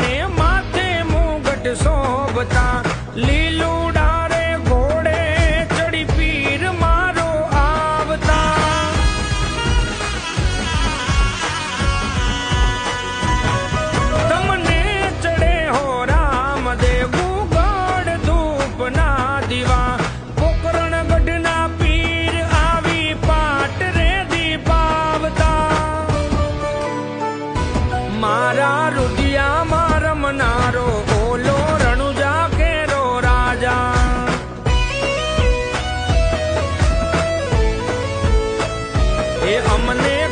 ને માથે મુગટ શોભતા લીલું ડારે ઘોડે ચડી પીર મારો આવતા. તમને ચડે હો રામ દેવું. ગઢ ધૂપ ના દીવા મારા રુદિયામાં એ અમને